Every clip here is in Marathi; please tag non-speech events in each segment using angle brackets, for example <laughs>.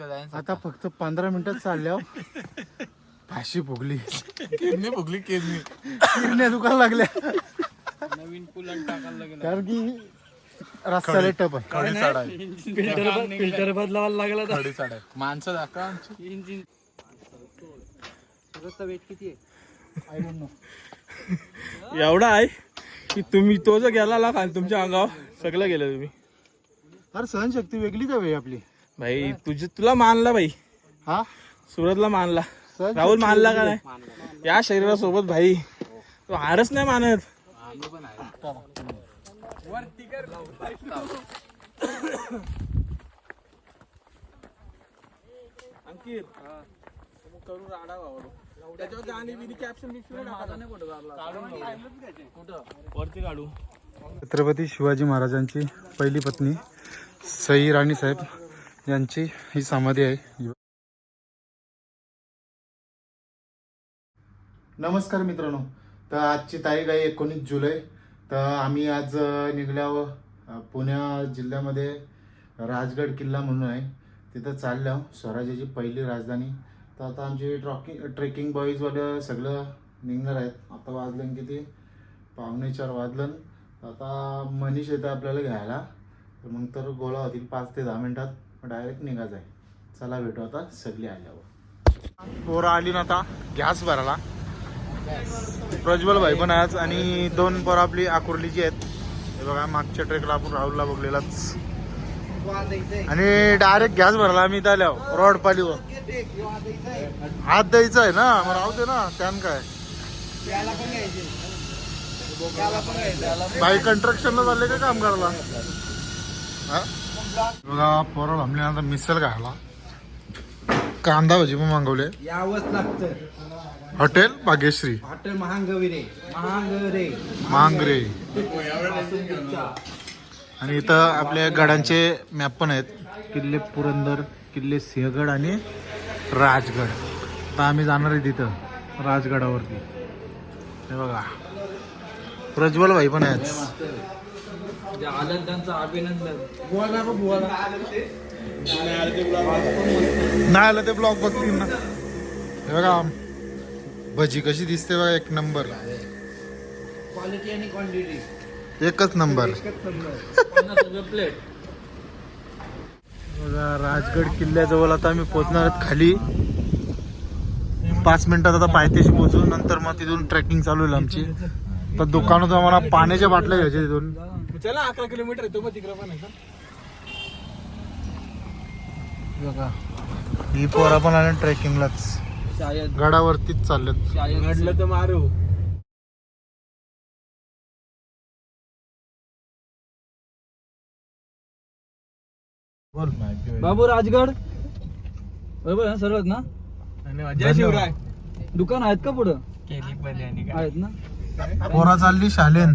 आता फक्त पंधरा मिनिटात चालल्यावर फाशी फुगली. केदनी फुगली केदनी किरण्या दुकान लागल्या. नवीन कुलर टाकायला लागेल. कारण की रस्त्याला टप आहे. खडी साड आहे फिल्टर बदलावा लागला खडी साड आहे माणसं दाखवा आमची. इंजिन. वेट किती आहे? आय डोंट नो एवढा आहे की तुम्ही तो जर गेला खाली तुमच्या अंगावर सगळं गेलं तुम्ही. अरे सहनशक्ती वेगळीच आहे भाई आपली. भाई तुझे तुला मानला भाई. हा? सुरतला मानला. राहुल मानला का नाही? या शरीरासोबत भाई. तो हारच नाही मानत. वरती काढू छत्रपती शिवाजी महाराजांची पहिली पत्नी सई राणी साहेब यांची ही समाधी आहे. नमस्कार मित्रांनो. तर आजची तारीख आहे एकोणीस जुलै. तर आम्ही आज निघल्यावर पुण्या जिल्ह्यामध्ये राजगड किल्ला म्हणून आहे. तिथं चाललो. स्वराज्याची पहिली राजधानी. तर आता आमचे ट्रॉकिंग ट्रेकिंग बॉईजवाले सगळं निघणार आहेत. आता वाजलं किती? पावणे चार वाजलं आता मनीष येतं आपल्याला घ्यायला. तर मग तर गोळा होतील पाच ते दहा मिनटात. डायरेक्ट निघायचं आहे चला भेटू आता सगळी आल्यावर. पोरं आली ना आता गॅस भराला प्रज्वल भाई पण आज आणि दोन पोरं आपली आकुर्लीची आहेत. हे बघा मागच्या ट्रेकला आपण राहुलला बघलेलाच. आणि डायरेक्ट गॅस भरला आम्ही इथं आल्यावर रॉड पालीवर. हात द्यायचा आहे ना मग राहू दे ना त्यान काय? भाई कंस्ट्रक्शनला चालले का काम करायला हा? बघा पोरं आता मिसल घाला कांदा भजी पण मागवले. यावंच लागतं. हॉटेल भाग्यश्री हॉटेल महागविरे. महागरे मांगरे आणि इथं आपल्या गडांचे मॅप पण आहेत. किल्ले पुरंदर किल्ले सिंहगड आणि राजगड. तर आम्ही जाणार आहे तिथं राजगडावरती. हे बघा. प्रज्वल भाई पण आहेत. आलं त्यांचं अभिनंदन. बोला का बोला. नाही आलं ते ब्लॉग बघतील ना. हे बघा भजी कशी दिसते बघा एक नंबर. क्वालिटी आणि क्वांटिटी एकच नंबर. पन्नास रुपये प्लेट बघा राजगड किल्ल्याजवळ आता आम्ही पोहोचणार आहोत खाली. पाच मिनिटात आता पायथ्याशी पोहोचू नंतर मग तिथून ट्रेकिंग चालू होईल आमची. तर दुकानात आम्हाला पाण्याच्या बाटल्या घ्यायच्या तिथून चला अकरा किलोमीटर येतो मग तिकडे पण आहे का? बघा ही पोरा पण आले ट्रेकिंगलाच. शायद गडावरतीच चाललेत. शायद घडलं तर मारू. बोल बाबू राजगड? बरोबर आहे ना? सर्वच ना जय शिवराय. दुकान आहेत का पुढं? आहेत ना? पोरा चालली शालेन.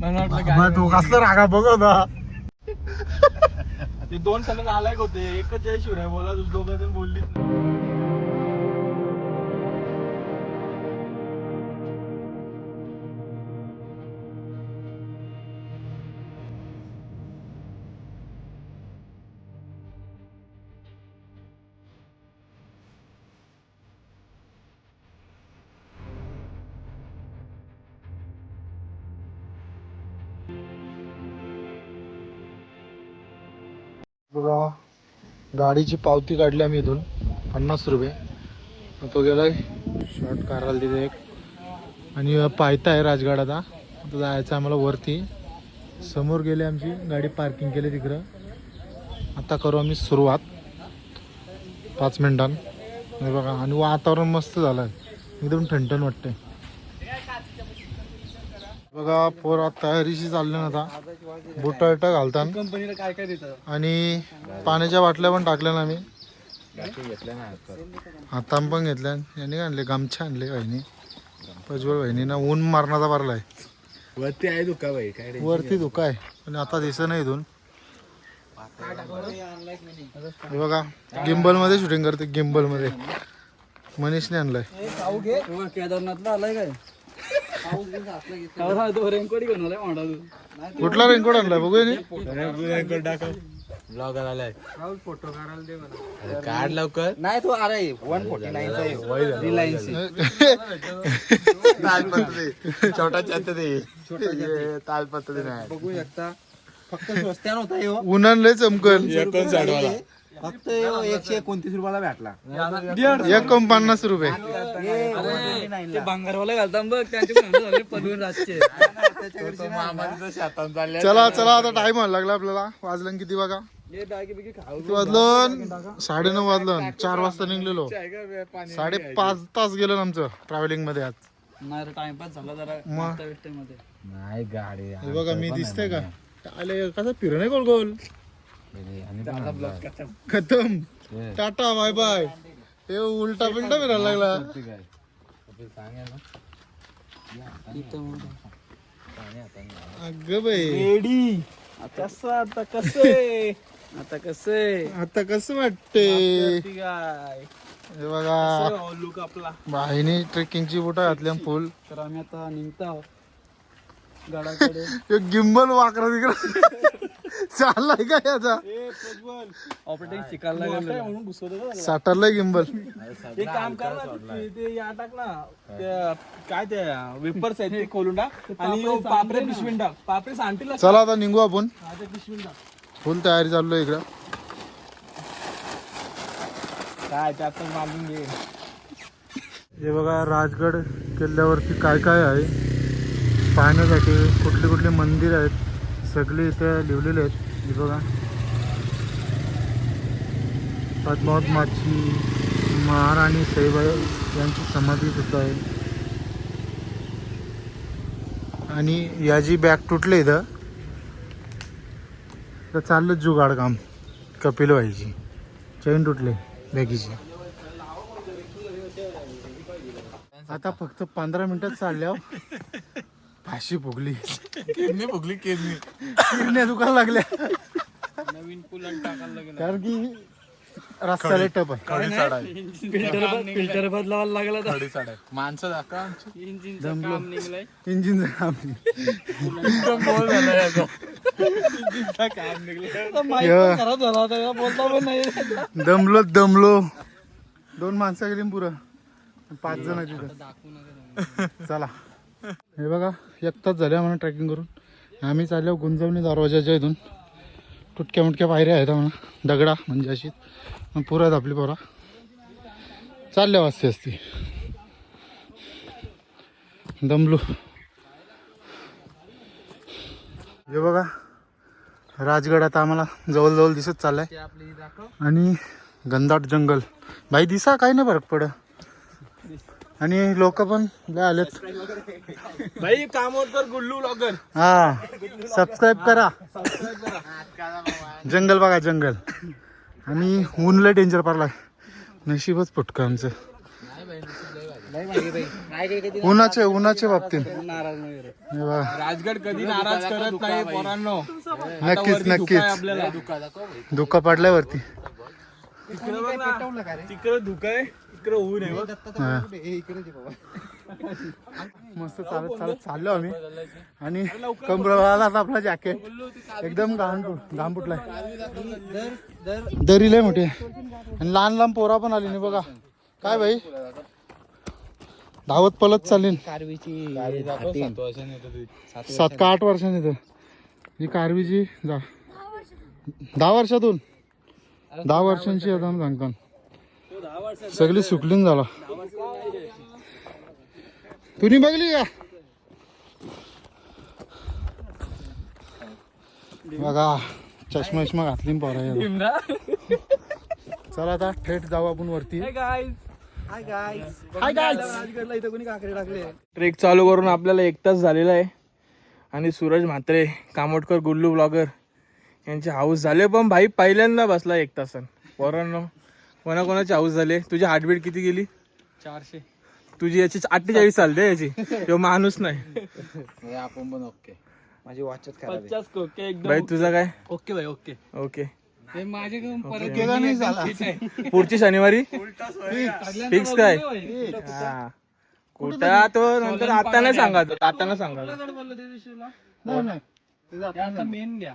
तो कसला रागा बघ ना ते दोन सण नालायक होते. एकच जय शिवराय बोला दोघं जण बोललीच नाही. बघा गाडीची पावती काढली आम्ही इथून. पन्नास रुपये. तो गेलाय. शॉर्ट काढायला तिथे एक. आणि पायथा आहे राजगड आता. आता जायचं आम्हाला वरती. समोर गेले आमची. गाडी पार्किंग केली तिकडं. आता करू आम्ही सुरुवात. पाच मिनिटां बघा. आणि वातावरण मस्त झालं आहे एकदम ठणठण वाटतंय. बघा पोर तयारीशी चालले ना आता. बुटा बिटा घालताना कंपनीला काय काय देतं आणि पाण्याच्या बाटल्या पण टाकल्या ना आम्ही. हाताम पण घेतल्या. यांनी काय आणले? गमछा आणले बहिणी प्रज्वल बहिणीना ऊन मारण्याचा भरलाय वरती आहे दुका भाई काय वरती धुका आहे. पण आता दिसत नाही इथून. हे बघा गिम्बलमध्ये शूटिंग करते गिम्बलमध्ये मनीषने आणलाय केदारनाथला आलाय काय? तो रेनकोट घेऊन आलाय म्हणा तू कुठला रेनकोट आणलाय बघू यांनी. ब्लॉगर आलाय फोटो काढायला दे मला काढ लवकर. नाही तो अरे वन फोर्टी नाईनचा रिलायन्स तालपत्री. छोटा छत ते तालपत्री नाही. बघू शकता. फक्त स्वस्त्या नव्हता उन्हान लय चमकल. एकोण साडवाला फक्त एकशे एकोणतीस रुपयाला भेटला. एक कम पन्नास रुपये भांगारवाला घालता बघ त्यांचे पलवून रातचे. चला चला आता टाइम व्हायला लागला आपल्याला. वाजलं किती बघा? किती वाजलं? साडे नऊ वाजलं. चार वाजता निघलेलो. साडेपाच तास गेलो ना आमचं ट्रॅव्हलिंगमध्ये आज. नाही टाइमपास झाला जरा. नाही गाडी बघा मी दिसतंय का? आले कसं फिरणे गोल गोल खतम। Tata bye bye. हे उलटा। पिलटा फिरायला लागला अगं बाई रेडी कसं आता कसं? आता कसं? आता कसं वाटते काय हे बघा लुक आपला? बाईने ट्रेकिंगची बुट घातली फुल तर आम्ही आता निघतो. आहोत <laughs> गडाकडे. एक गिंबल वाकरा तिकडे. चाललाय का याचा? ऑपरेटिंग शिकायला लागेल म्हणून घुसवतो साठरलाय गिंबल. ते काम कर ना ते- ते या टाक ना. त्या- काय ते वेपर्स आहेत ते खोलून टाक. आणि यो पापरे पिशवीन टाक. पापरे सांगतील चला आता निघू आपण. पिशवीन टाक. फुल तयारी चाललो इकडं. काय त्यात मागून घे. हे बघा राजगड किल्ल्यावरती काय काय आहे. पाहण्यासाठी कुठले कुठले मंदिर आहेत. सगळे इथे लिवलेले आहेत. हे बघा. पद्मावत माची महाराणी साईबाई यांची समाधी सुद्धा आहे. आणि या जी बॅग तुटले इथं. तर चाललं जुगाड काम. कपिल व्हायची चैन तुटले बॅगीची. आता फक्त पंधरा मिनिटात चालल्या फाशी फुगली केदनी फुगली केदनी किरण्या दुकान लागल्या. नवीन पुलन टाकायला लागेल. कारण की रस्ता लय टप आहे. खडी फिल्टर फिल्टर बदलावा लागला खडी साड आहे. माणसं दाखवा आमची. इंजिनचं काम निघलंय. इंजिन काम एकदम बोल झाला याचा. काम निघलं या. खराब झाला होता याला बोलता पण नाही दमलो दमलो. दोन माणसं गेली पुरं. पाच जण चला. हे बघा एक तास झाल्या म्हणा ट्रेकिंग करून. आम्ही चाललो गुंजवणी दरवाजाच्या इथून. तुटक्या मुटक्या पायऱ्या आहेत म्हणा दगडा म्हणजे अशी मग पुरं आहेत आपली पोरा. चालल्या वाजते असती. दमलो. हे बघा राजगड आता आम्हाला जवळजवळ दिसत चाललाय. आणि घनदाट जंगल. भाई दिसा काही नाही फरक पड आणि लोक पण लय आलेत. भाई काम कर गुल्लू लॉगर हा सबस्क्राईब करा. जंगल बघा जंगल. आणि ऊन लय डेंजर पडलाय नशीबच फुटकं आमचं. उन्हाचे उन्हाचे बाबतीत. राजगड कधी नाराज करत नाही पोरांनो. नक्कीच नक्कीच. आपल्याला. धुका पडलाय वरती. तिकडे बघ ना. तिकडे धुक आहे इकडे ऊन आहे बघ. हा. मस्त चालत चालत चाललो आम्ही. आणि कमरवाला आपला जॅकेट एकदम घाम घाम फुटलाय. दरी लय मोठी आहे. आणि लहान लहान पोरा पण आली नाही बघा. काय भाई धावत पलत चालेल. सात का आठ वर्षांनी. तर ही कारवीची जा. दहा वर्षातून? दहा वर्षांची आता सांगता सगळी सुकलीन झाला. तुम्ही बघली का? बघा चष्मा चष्मा घातली पोरा चला आता थेट जाऊ आपण वरती. ट्रेक चालू करून आपल्याला एक तास झालेला आहे. आणि सूरज म्हात्रे कामोटकर गुल्लू ब्लॉगर यांचे हाऊस झाले पण भाई पहिल्यांदा बसला एक तासन. पोरांनो कोणाकोणाचे हाऊस झाले? तुझी हार्टबीट किती गेली? चारशे. तुझी याची अठ्ठेचाळीस चालते याची. तो माणूस नाही. आपण पण ओके. माझी वाचत पचास ओके एकदम भाई तुझा काय? ओके भाई ओके. ओके. माझे केला नाही झाला. <laughs> पुढची शनिवारी? फिक्स काय? हा. कुठं तो नंतर आता नाही सांगा आता नाही सांगा नाही नाही. मेन घ्या.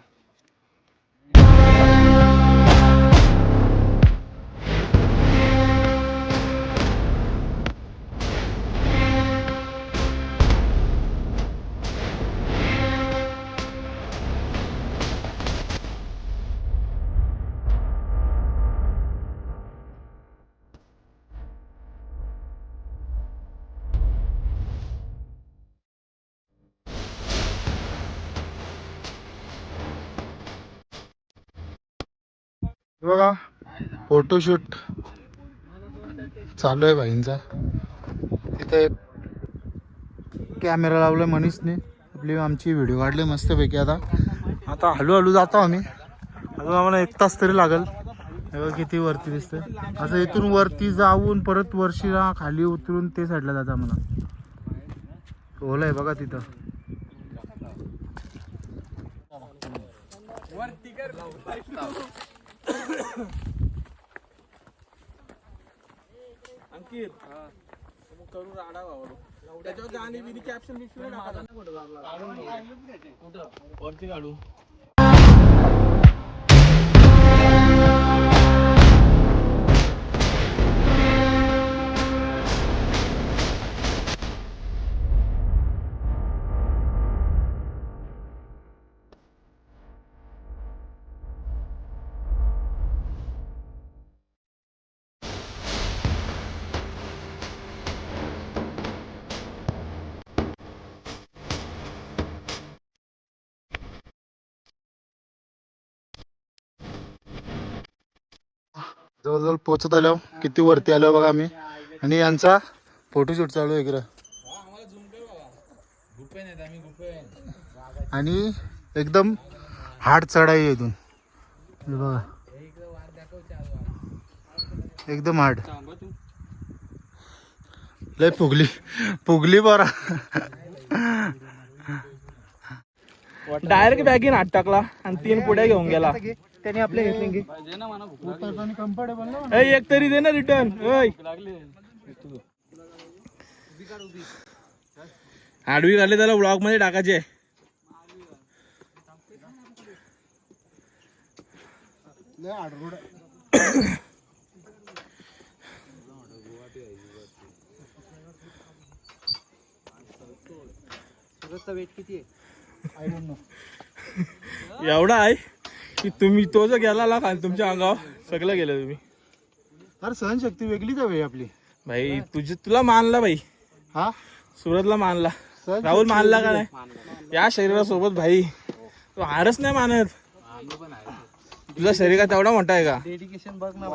बघा फोटोशूट चालू आहे बाईंचा तिथे एक कॅमेरा लावलाय मनीषने. आपली आमची व्हिडिओ काढली मस्तपैकी आता. आता हळूहळू जातो आम्ही. अजून आम्हाला एक तास तरी लागेल. किती वरती दिसतंय. असं इथून वरती जाऊन परत वर्षीला खाली उतरून ते साईडला जातं आम्हाला. ओला आहे बघा तिथं. अंकित. मग करू राडा बाबा त्याच्यावर गाणी बिनी कॅप्शन बिप्शन वरती काढू. जवळजवळ पोचत आलो. किती वरती आलो बघा आम्ही. आणि यांचा फोटोशूट चालू आहे इकडं. आणि एकदम हार्ड चढाई इथून. बघा. एकदम हार्ड. लय फुगली. फुगली बरा डायरेक्ट बॅगीन हात टाकला आणि तीन पुढे घेऊन गेला. त्याने आपले घेतले कम्फर्टेबल ना ए, एक तरी दे ना रिटर्न. आडवी घाले त्याला ब्लॉगमध्ये टाकायचे. एवढा आहे. की तुम्ही तो जर गेला ना खाली तुमच्या अंगावर सगळं गेलं तुम्ही. अरे सहनशक्ती वेगळीच आहे भाई आपली. भाई तुझे तुला मानला भाई हा? सुरतला मानला. सहनशक्ती राहुल मानला का. नाही? या शरीरासोबत भाई. तो हारच नाही मानत. तुझा शरीर का तेवढा मोठा आहे का? डेडिकेशन बघ ना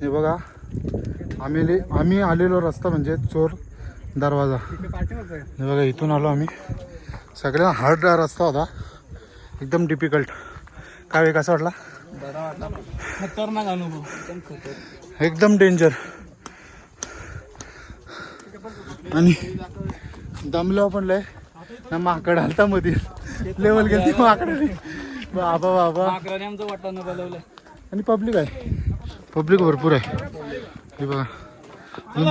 हे बघा आम्ही ले- आम्ही आलेलो रस्ता म्हणजे चोर दरवाजा. हे बघा इथून आलो आम्ही. सगळ्यात हार्ड रस्ता होता. एकदम डिफिकल्ट काय कसा वाटला? खतरनाक अनुभव. एकदम डेंजर आणि दमलो पण लय. ना माकड आलता मध्ये लेवल गेली माकड बाबा बाबा. आमचं वाटाणं बोलवलं. आणि पब्लिक आहे. पब्लिक भरपूर आहे. हे बघा.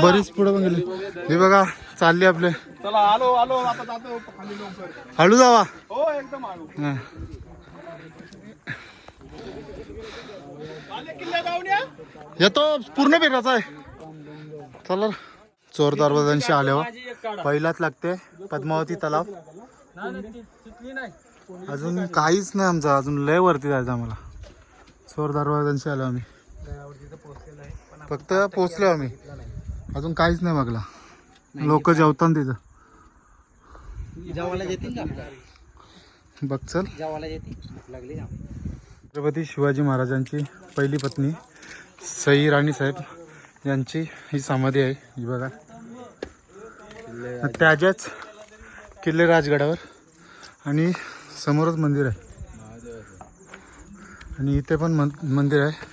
बरीच पुढे पण गेली. हे बघा. चालले आपले. चला आलो आलो आता जातो खाली लवकर. हळू जावा. हो एकदम हा. येतो पूर्ण फिरायचा आहे. चला. चोर दरवाजांशी आल्यावर पहिलाच लागते पद्मावती तलाव. अजून काहीच नाही आमचं अजून लय वरती जायचं आम्हाला. चोर दरवाजांशी आलो आम्ही. फक्त पोचलो आम्ही. अजून काहीच नाही बघला लोक जेवतात तिथं. जेवायला येतील का? बघ चल. जेवायला येतील भूक लागली ना. छत्रपती शिवाजी महाराजांची पहिली पत्नी सई राणी साहेब यांची ही समाधी आहे. ही बघा. त्याच्याच किल्ले राजगडावर आणि समोरच मंदिर आहे. आणि इथे पण मन- मंदिर आहे.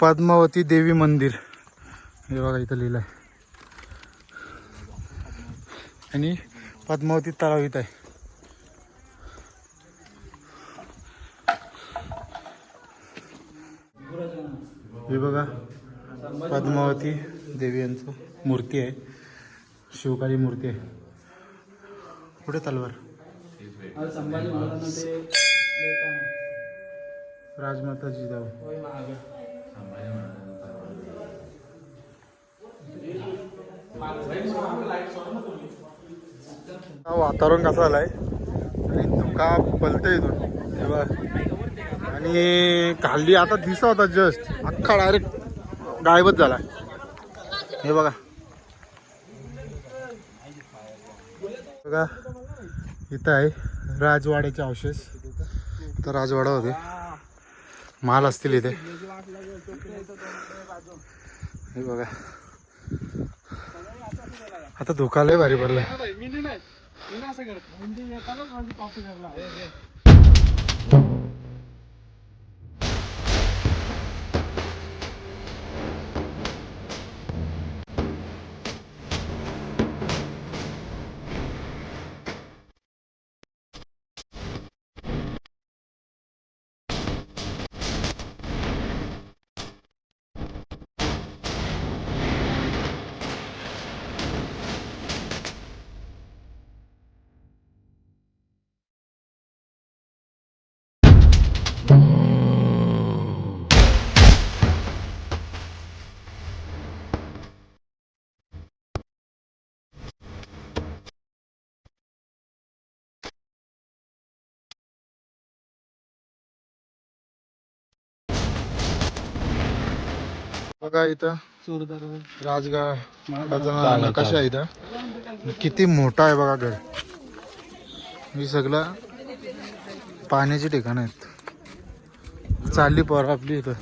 पद्मावती देवी मंदिर. हे बघा इथं लिहिलं आहे आणि पद्मावती तलाव इथं आहे. हे बघा पद्मावती देवी यांचं मूर्ती आहे. शिवकाली मूर्ती आहे. कुठे तलवार. राजमाता जिजाऊ हा वातावरण कसं झालंय? आणि धुका पलतय इथून. हे बघा. आणि खाली आता दिसा होता जस्ट अख्खा डायरेक्ट गायबच झाला. हे बघा. बघा इथं आहे राजवाड्याचे अवशेष. तर राजवाडा होते. माल असतील इथे. हे बघा. आता धोका लय भारी पडला मी नाही असं करत. म्हणजे येतानाच माझी कॉफी घालला बघा इथं. राजगडाचा नकाशा आहे. इथं? किती मोठा आहे बघा घर. ही सगळं पाण्याची ठिकाण आहेत. चालली पोर आपली इथं.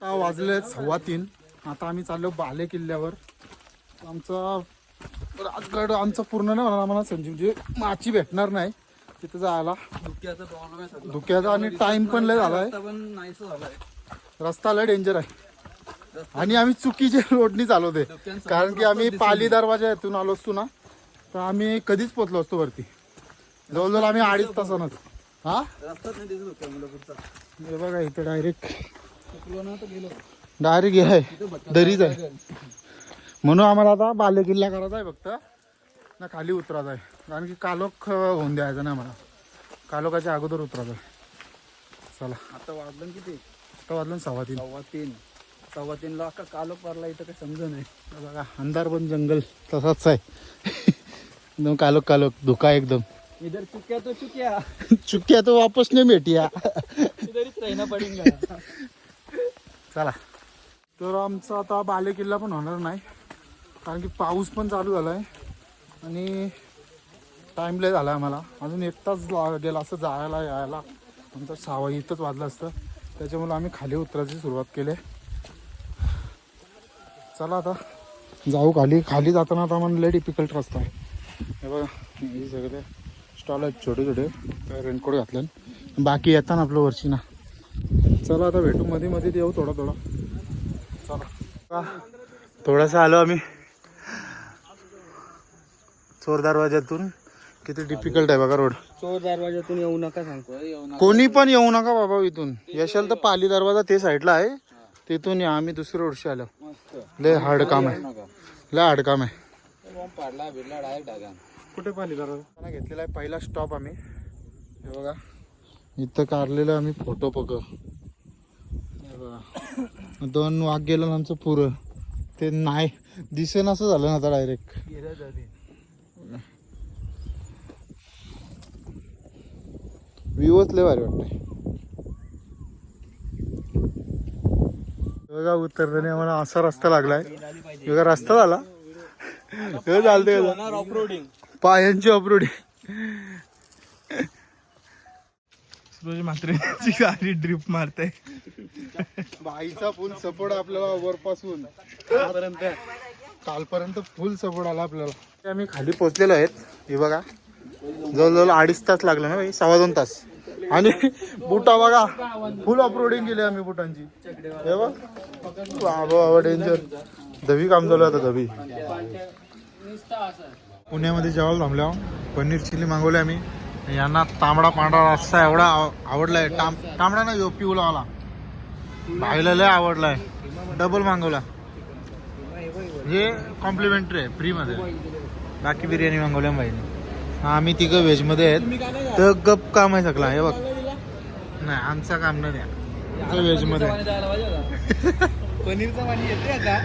आता वाजले सव्वा तीन आता आम्ही चाललो बाले किल्ल्यावर. आमचा राजगड आमचा पूर्ण नाही होणार आम्हाला संजीव. जे माची भेटणार नाही तिथं जायला. धुक्याचा आणि टाइम पण लय झालाय. रस्ता लय डेंजर आहे. आणि आम्ही चुकीच्या रोडनी चालवते कारण की आम्ही पाली दरवाजा येथून आलो असतो ना तर आम्ही कधीच पोचलो असतो वरती. जवळजवळ आम्ही अडीच तासानच. हा? हे बघा इथं डायरेक्ट ना डायरेक्ट हे आहे दरीच आहे. म्हणून आम्हाला आता बाले किल्ला करायचा आहे फक्त. ना खाली उतरायचा आहे. कारण की कालोख होऊन द्यायचं नाही आम्हाला. कालोखाच्या अगोदर उतरायचं आहे. चला. आता वाजलं किती? आता वाजलं ना सव्वा तीन. सव्वा तीन. सव्वा तीनला अख्खा कालो पारला इथं काही समज नाही. बघा अंधार पण जंगल तसाच आहे. एकदम कालोख कालोख धुका एकदम. इधर चुक्या तो चुक्या. चुक्या तो वापस नाही भेटिया. इधरच रहना पडेगा चला. तर आमचा आता बाले किल्ला पण होणार नाही. कारण की पाऊस पण चालू झाला आहे आणि टाईम लय झाला आहे आम्हाला. अजून एक तास गेला असं जायला यायला. नंतर सहा इथंच वाजलं असतं. त्याच्यामुळे आम्ही खाली उतरायची सुरुवात केली चला आता जाऊ खाली. खाली जाताना आता आम्हाला लय डिफिकल्ट रस्ता आहे. हे बघा हे सगळे स्टॉल आहेत छोटे छोटे. रेनकोट घातले बाकी येताना आपलं वरची ना. चला आता भेटू. मध्ये मध्ये येऊ थोडा थोडा. चला. थोडासा आलो आम्ही. चोर दरवाज्यातून. किती डिफिकल्ट आहे बघा रोड. चोर दरवाजातून येऊ नका सांगतो येऊ नका. कोणी पण येऊ नका बाबा इथून. यशाल तर पाली दरवाजा ते साईडला आहे. तिथून या आम्ही दुसऱ्या रोडशी आलो. लय हार्ड काम आहे. लय हार्ड काम आहे. कुठे पाली दरवाजा? घेतलेला आहे पहिला स्टॉप आम्ही. हे बघा. इथं काढलेलं आम्ही फोटो पक. बघा. दोन वाघ गेलं ना आमचं पुरं. ते नाही. दिसेन असं झालं ना आता डायरेक्ट व्ह्यूच लय भारी वाटतंय. बघा उतरताना आम्हाला असा रस्ता लागलाय. बघा रस्ता झाला. हे चालतंय ऑफरोडिंग पायांची ऑपरोडिंग सूरज म्हात्रेची गाडी ड्रिप मारते बाईचा फुल सपोर्ट आपल्याला वरपासून. कालपर्यंत कालपर्यंत फुल सपोर्ट आला आपल्याला. आम्ही खाली पोहोचलेलो आहेत. हे बघा. जवळजवळ अडीच तास लागला ना भाई सव्वा दोन तास. आणि बुटा बघा फुल ऑपरोडिंग केली आम्ही बुटांची. हे बाबा डेंजर दवी काम चालू आता दवी पुण्यामध्ये जेवायला थांबल्या पनीर चिली मागवली आम्ही. यांना तांबडा पांढरा रस्सा एवढा आव- आवडलाय. ताम तांबडा ना यो पिवलावाला भाईला लय आवडलाय. डबल मागवला. हे कॉम्प्लिमेंटरी आहे फ्रीमध्ये बाकी बिर्याणी मागवल्या भाईने आम्ही तिघं व्हेजमध्ये आहेत. तर गप काम आहे सगळं हे बघ. नाही आमचं काम नाही द्या. व्हेजमध्ये पनीरचा पाणी <laughs> येते आता.